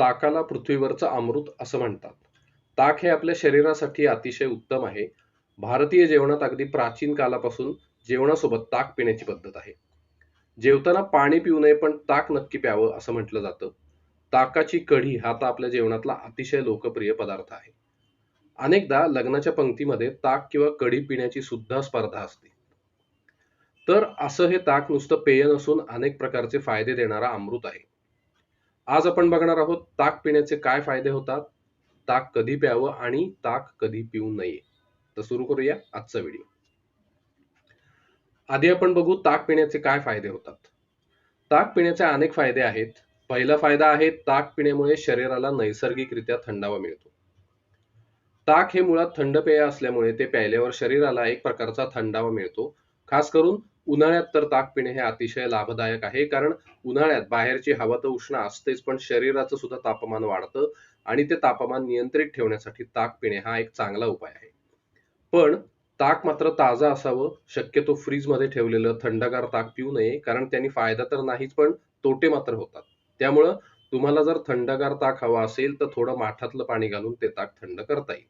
ताकाला पृथ्वीवरचं अमृत असं म्हणतात. ताक हे आपल्या शरीरासाठी अतिशय उत्तम आहे. भारतीय जेवणात अगदी प्राचीन कालापासून जेवणासोबत ताक पिण्याची पद्धत आहे. जेवताना पाणी पिऊ नये पण ताक नक्की प्यावं असं म्हटलं जातं. ताकाची कढी हा तर आपल्या जेवणातला अतिशय लोकप्रिय पदार्थ आहे. अनेकदा लग्नाच्या पंक्तीमध्ये ताक किंवा कढी पिण्याची सुद्धा स्पर्धा असते. तर असं हे ताक नुसतं पेय नसून अनेक प्रकारचे फायदे देणारा अमृत आहे. आज आपण बघणार आहोत ताक पिण्याचे काय फायदे होतात, ताक कधी प्यावं आणि ताक कधी पिऊ नये. तर सुरू करूया आजचा व्हिडिओ. आधी आपण बघू ताक पिण्याचे काय फायदे होतात. ताक पिण्याचे अनेक फायदे आहेत. पहिला फायदा आहे ताक पिण्यामुळे शरीराला नैसर्गिकरित्या थंडावा मिळतो. ताक हे मुळात थंड पेय असल्यामुळे ते प्यायल्यावर शरीराला एक प्रकारचा थंडावा मिळतो. खास करून उन्हाळ्यात तर ताक पिणे हे अतिशय लाभदायक आहे कारण उन्हाळ्यात बाहेरची हवा तर उष्ण असतेच पण शरीराचं सुद्धा तापमान वाढतं आणि ते तापमान नियंत्रित ठेवण्यासाठी ताक पिणे हा एक चांगला उपाय आहे. पण ताक मात्र ताजं असावं. शक्यतो फ्रीजमध्ये ठेवलेलं थंडगार ताक पिऊ नये कारण त्यांनी फायदा तर नाहीच पण तोटे मात्र होतात. त्यामुळं तुम्हाला जर थंडगार ताक हवा असेल तर थोडं माठातलं पाणी घालून ते ताक थंड करता येईल.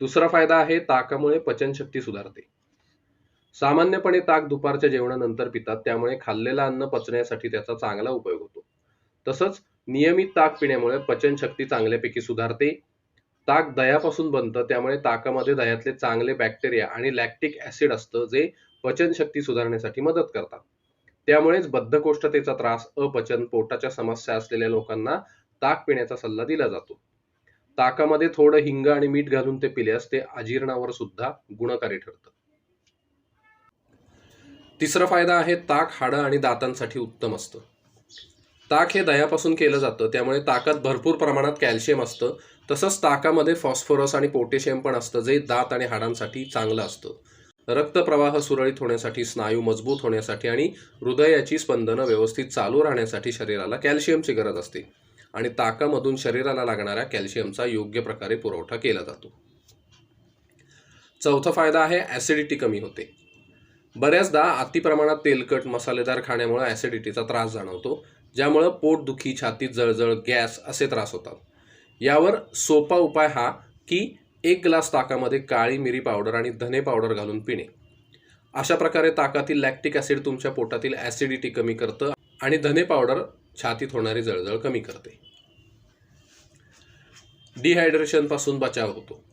दुसरा फायदा आहे ताकामुळे पचनशक्ती सुधारते. सामान्यपणे ताक दुपारच्या जेवणानंतर पितात त्यामुळे खाल्लेलं अन्न पचण्यासाठी त्याचा चांगला उपयोग होतो. तसंच नियमित ताक पिण्यामुळे पचनशक्ती चांगल्यापैकी सुधारते. ताक दह्यापासून बनतं त्यामुळे ताकामध्ये दह्यातले चांगले बॅक्टेरिया आणि लॅक्टिक ऍसिड असतं जे पचनशक्ती सुधारण्यासाठी मदत करतात. त्यामुळेच बद्धकोष्ठतेचा त्रास, अपचन, पोटाच्या समस्या असलेल्या लोकांना ताक पिण्याचा सल्ला दिला जातो. ताकामध्ये थोडं हिंग आणि मीठ घालून ते पिल्यास ते अजीर्णावर सुद्धा गुणकारी ठरतं. तिसरा फायदा आहे ताक हाडं आणि दातांसाठी उत्तम असतं. ताक हे दह्यापासून केलं जातं त्यामुळे ताकात भरपूर प्रमाणात कॅल्शियम असतं. तसंच ताकामध्ये फॉस्फरस आणि पोटॅशियम पण असतं जे दात आणि हाडांसाठी चांगलं असतं. रक्तप्रवाह सुरळीत होण्यासाठी, स्नायू मजबूत होण्यासाठी आणि हृदयाची स्पंदनं व्यवस्थित चालू राहण्यासाठी शरीराला कॅल्शियमची गरज असते आणि ताकामधून शरीराला लागणाऱ्या कॅल्शियमचा योग्य प्रकारे पुरवठा केला जातो. चौथा फायदा आहे ॲसिडिटी कमी होते. बऱ्याचदा अतिप्रमाणात तेलकट, मसालेदार खाण्यामुळे ॲसिडिटीचा त्रास जाणवतो, ज्यामुळं पोटदुखी, छातीत जळजळ, गॅस असे त्रास होतात. यावर सोपा उपाय हा की एक ग्लास ताकामध्ये काळी मिरी पावडर आणि धने पावडर घालून पिणे. अशा प्रकारे ताकातील लॅक्टिक ॲसिड तुमच्या पोटातील ॲसिडिटी कमी करतं आणि धने पावडर छातीत होणारी जळजळ कमी करते. डिहायड्रेशनपासून बचाव होतो.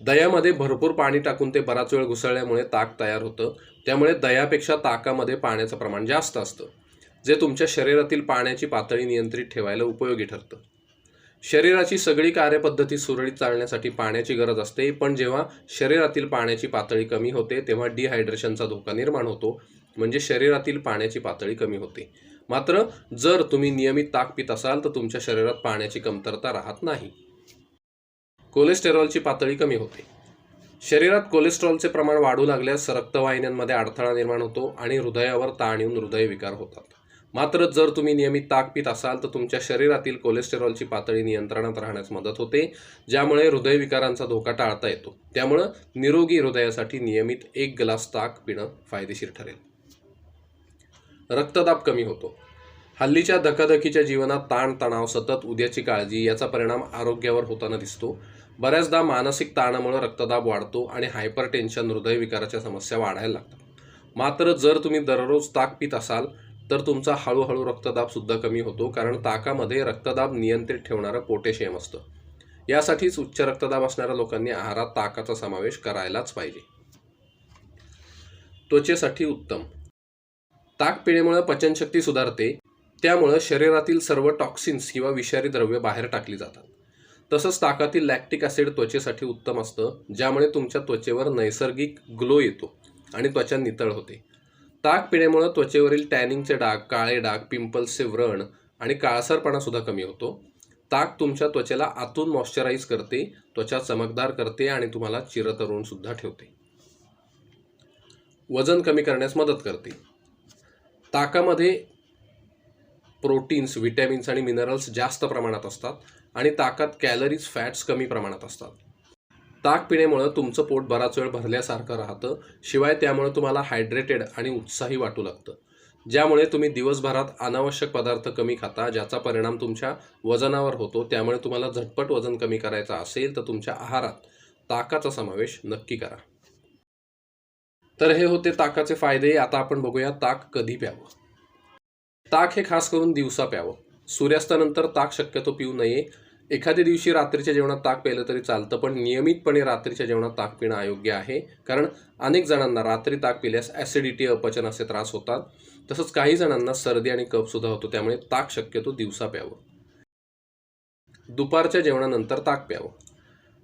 दह्यामध्ये भरपूर पाणी टाकून ते बराच वेळ घुसळल्यामुळे ताक तयार होतं. त्यामुळे दह्यापेक्षा ताकामध्ये पाण्याचं प्रमाण जास्त असतं, जे तुमच्या शरीरातील पाण्याची पातळी नियंत्रित ठेवायला उपयोगी ठरतं. शरीराची सगळी कार्यपद्धती सुरळीत चालण्यासाठी पाण्याची गरज असते, पण जेव्हा शरीरातील पाण्याची पातळी कमी होते तेव्हा डिहायड्रेशनचा धोका निर्माण होतो, म्हणजे शरीरातील पाण्याची पातळी कमी होते. मात्र जर तुम्ही नियमित ताक पीत असाल तर तुमच्या शरीरात पाण्याची कमतरता राहत नाही. कोलेस्टेरॉलची पातळी कमी होते. शरीरात कोलेस्टेरॉलचे प्रमाण वाढू लागल्यास रक्तवाहिन्यांमध्ये अडथळा निर्माण होतो आणि हृदयावर ताण येऊन हृदयविकार होतात. मात्र जर तुम्ही नियमित ताक पीत असाल तर तुमच्या शरीरातील कोलेस्टेरॉलची पातळी नियंत्रणात राहण्यास मदत होते, ज्यामुळे हृदयविकारांचा धोका टाळता येतो. त्यामुळं निरोगी हृदयासाठी नियमित एक ग्लास ताक पिणं फायदेशीर ठरेल. रक्तदाब कमी होतो. हल्लीच्या धकाधकीच्या जीवनात ताणतणाव सतत उद्याची काळजी याचा परिणाम आरोग्यावर होताना दिसतो. बऱ्याचदा मानसिक ताणामुळे रक्तदाब वाढतो आणि हायपरटेन्शन, हृदयविकाराच्या समस्या वाढायला लागतात. मात्र जर तुम्ही दररोज ताक पीत असाल तर तुमचा हळूहळू रक्तदाबसुद्धा कमी होतो कारण ताकामध्ये रक्तदाब नियंत्रित ठेवणारं पोटॅशियम असतं. यासाठीच उच्च रक्तदाब असणाऱ्या लोकांनी आहारात ताकाचा समावेश करायलाच पाहिजे. त्वचेसाठी उत्तम. ताक पिण्यामुळे पचनशक्ती सुधारते. त्यामुळं शरीरातील सर्व टॉक्सिन्स किंवा विषारी द्रव्ये बाहेर टाकली जातात. तसंच ताकातील लॅक्टिक ॲसिड त्वचेसाठी उत्तम असतं, ज्यामुळे तुमच्या त्वचेवर नैसर्गिक ग्लो येतो आणि त्वचा नितळ होते. ताक पिण्यामुळे त्वचेवरील टॅनिंगचे डाग, काळे डाग, पिंपल्सचे व्रण आणि काळसरपणासुद्धा कमी होतो. ताक तुमच्या त्वचेला आतून मॉइश्चराईज करते, त्वचा चमकदार करते आणि तुम्हाला चिरतरुणसुद्धा ठेवते. वजन कमी करण्यास मदत करते. ताकामध्ये प्रोटीन्स, व्हिटॅमिन्स आणि मिनरल्स जास्त प्रमाणात असतात आणि ताकात कॅलरीज, फॅट्स कमी प्रमाणात असतात. ताक पिण्यामुळं तुमचं पोट बराच वेळ भरल्यासारखं राहतं. शिवाय त्यामुळे तुम्हाला हायड्रेटेड आणि उत्साही वाटू लागतं. ज्यामुळे तुम्ही दिवसभरात अनावश्यक पदार्थ कमी खाता ज्याचा परिणाम तुमच्या वजनावर होतो त्यामुळे तुम्हाला झटपट वजन कमी करायचं असेल तर तुमच्या आहारात ताकाचा समावेश नक्की करा तर हे होते ताकाचे फायदे आता आपण बघूया ताक कधी प्यावं ताक हे खास करून दिवसा प्यावं. सूर्यास्तानंतर ताक शक्यतो पिऊ नये. एखाद्या दिवशी रात्रीच्या जेवणात ताक प्यायलं तरी चालतं पण नियमितपणे रात्रीच्या जेवणात ताक पिणं अयोग्य आहे. कारण अनेक जणांना रात्री ताक पिल्यास ॲसिडिटी अपचन असे त्रास होतात. तसंच काही जणांना सर्दी आणि कपसुद्धा होतो त्यामुळे ताक शक्यतो दिवसा प्यावं. दुपारच्या जेवणानंतर ताक प्यावं.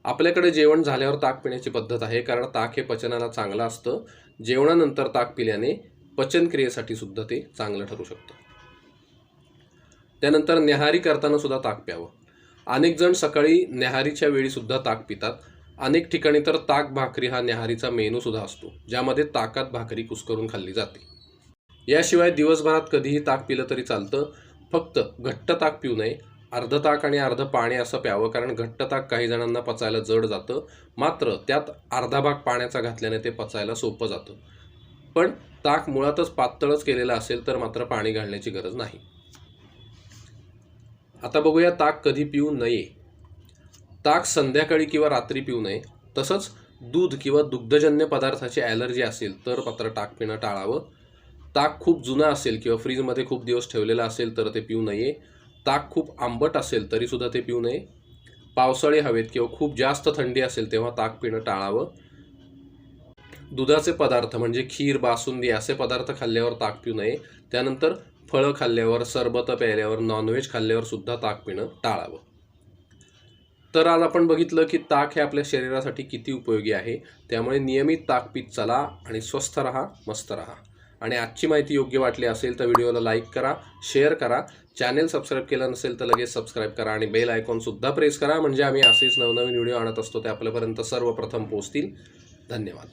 आपल्याकडे जेवण झाल्यावर ताक पिण्याची पद्धत आहे कारण ताक हे पचनाला चांगलं असतं. जेवणानंतर ताक पिल्याने पचनक्रियेसाठी सुद्धा ते चांगलं ठरू शकतं. त्यानंतर न्याहारी करताना सुद्धा ताक प्यावं. अनेक जण सकाळी न्याहारीच्या वेळीसुद्धा ताक पितात. अनेक ठिकाणी तर ताक भाकरी हा न्याहारीचा मेनूसुद्धा असतो ज्यामध्ये ताकात भाकरी कुस्करून खाल्ली जाते. याशिवाय दिवसभरात कधीही ताक पिलं तरी चालतं. फक्त घट्ट ताक पिऊ नये. अर्ध ताक आणि अर्ध पाणी असं प्यावं कारण घट्ट ताक काही जणांना पचायला जड जातं. मात्र त्यात अर्धा भाग पाण्याचा घातल्याने ते पचायला सोपं जातं. पण ताक मुळातच पातळच केलेलं असेल तर मात्र पाणी घालण्याची गरज नाही. आता बघूया ताक कधी पिऊ नये. ताक संध्याकाळी किंवा रात्री पिऊ नये. तसंच दूध किंवा दुग्धजन्य पदार्थाची ॲलर्जी असेल तर मात्र ताक पिणं टाळावं. ताक खूप जुनं असेल किंवा फ्रीजमध्ये खूप दिवस ठेवलेलं असेल तर ते पिऊ नये. ताक खूप आंबट असेल तरीसुद्धा ते पिऊ नये. पावसाळी हवेत किंवा खूप जास्त थंडी असेल तेव्हा ताक पिणं टाळावं. दुधाचे पदार्थ म्हणजे खीर बासुंदी असे पदार्थ खाल्ल्यावर ताक पिऊ नये. त्यानंतर फळं खाल्ल्यावर सरबत प्यायल्यावर नॉनव्हेज खाल्ल्यावर सुद्धा ताक पिणं टाळावं. तर आज आपण बघितलं की ताक हे आपल्या शरीरासाठी किती उपयोगी आहे. त्यामुळे नियमित ताक पीत चला आणि स्वस्थ राहा मस्त राहा. आणि आजची माहिती योग्य वाटली असेल तर व्हिडिओला लाईक करा शेअर करा. चॅनेल सबस्क्राईब केलं नसेल तर लगेच सबस्क्राईब करा आणि बेल आयकॉनसुद्धा प्रेस करा. म्हणजे आम्ही असेच नवनवीन व्हिडिओ आणत असतो ते आपल्यापर्यंत सर्वप्रथम पोहोचतील. धन्यवाद.